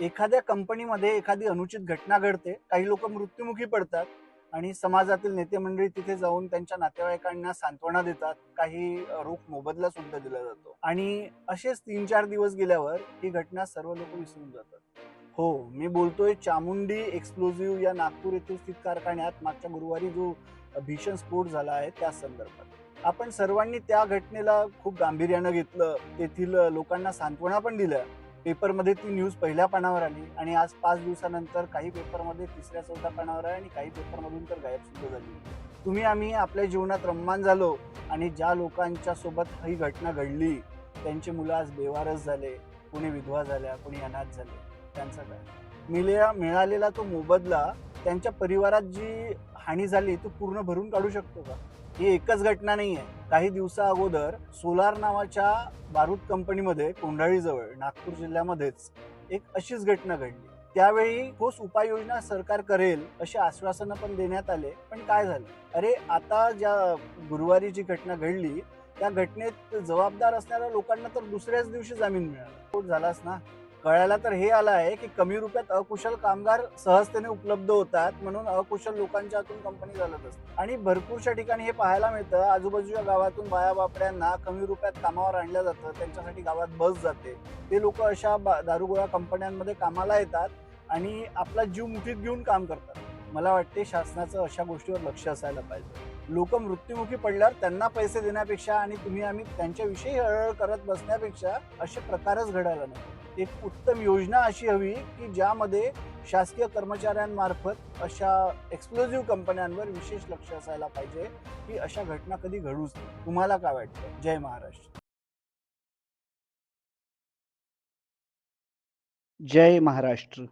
एखाद्या कंपनीमध्ये एखादी अनुचित घटना घडते काही लोक मृत्युमुखी पडतात आणि समाजातील नेते मंडळी तिथे जाऊन त्यांच्या नातेवाईकांना सांत्वना देतात काही रोख मोबदला सुद्धा दिला जातो. आणि असेच तीन चार दिवस गेल्यावर ही घटना सर्व लोक विसरून जातात. हो मी बोलतोय चामुंडी एक्सप्लोजिव्ह या नागपूर येथील स्थित कारखान्यात मागच्या गुरुवारी जो भीषण स्फोट झाला आहे त्या संदर्भात. आपण सर्वांनी त्या घटनेला खूप गांभीर्यानं घेतलं तेथील लोकांना सांत्वना पण दिल्या. पेपरमध्ये ती न्यूज पहिल्या पानावर आली आणि आज पाच दिवसानंतर काही पेपरमध्ये तिसऱ्या चौथ्या पानावर आहे आणि काही पेपरमधून तर गायब सुद्धा झाली. तुम्ही आम्ही आपल्या जीवनात रम्मान झालो आणि ज्या लोकांच्या सोबत ही घटना घडली त्यांची मुलं आज बेवारस झाले कोणी विधवा झाल्या कोणी अनाथ झाले त्यांचं काय? मिळा मिळालेला तो मोबदला त्यांच्या परिवारात जी हानी झाली तो पूर्ण भरून काढू शकतो का? ही एकच घटना नाही आहे. काही दिवसा अगोदर सोलार नावाच्या बारूद कंपनीमध्ये कोंढाळीजवळ नागपूर जिल्ह्यामध्येच एक अशीच घटना घडली. त्यावेळी ठोस उपाययोजना सरकार करेल असे आश्वासनं पण देण्यात आले पण काय झालं? अरे आता ज्या गुरुवारी जी घटना घडली त्या घटनेत जबाबदार असणाऱ्या लोकांना तर दुसऱ्याच दिवशी जामीन मिळाला. झालाच ना? कळायला तर हे आलं आहे की कमी रुपयात अकुशल कामगार सहजतेने उपलब्ध होतात म्हणून अकुशल लोकांच्या हातून कंपनी चालत असते. आणि भरपूरशा ठिकाणी हे पाहायला मिळतं. आजूबाजूच्या गावातून बाया बापड्यांना कमी रुपयात कामावर आणलं जातं. त्यांच्यासाठी गावात बस जाते. ते लोक अशा बा- दारुगोळा कंपन्यांमध्ये कामाला येतात आणि आपला जीव मुठीत घेऊन काम करतात. मला वाटते शासनाचं अशा गोष्टीवर लक्ष असायला पाहिजे. लोक मृत्युमुखी पडल्यावर त्यांना पैसे देण्यापेक्षा आणि तुम्ही आम्ही त्यांच्याविषयी हळहळ करत बसण्यापेक्षा असे प्रकारच घडायला नको. एक उत्तम योजना अशी हवी की ज्यामध्ये शासकीय कर्मचाऱ्यांमार्फत अशा एक्सप्लोझिव्ह कंपन्यांवर विशेष लक्ष असायला पाहिजे की अशा घटना कधी घडूच नाही तुम्हाला काय वाटतं? जय महाराष्ट्र. जय महाराष्ट्र.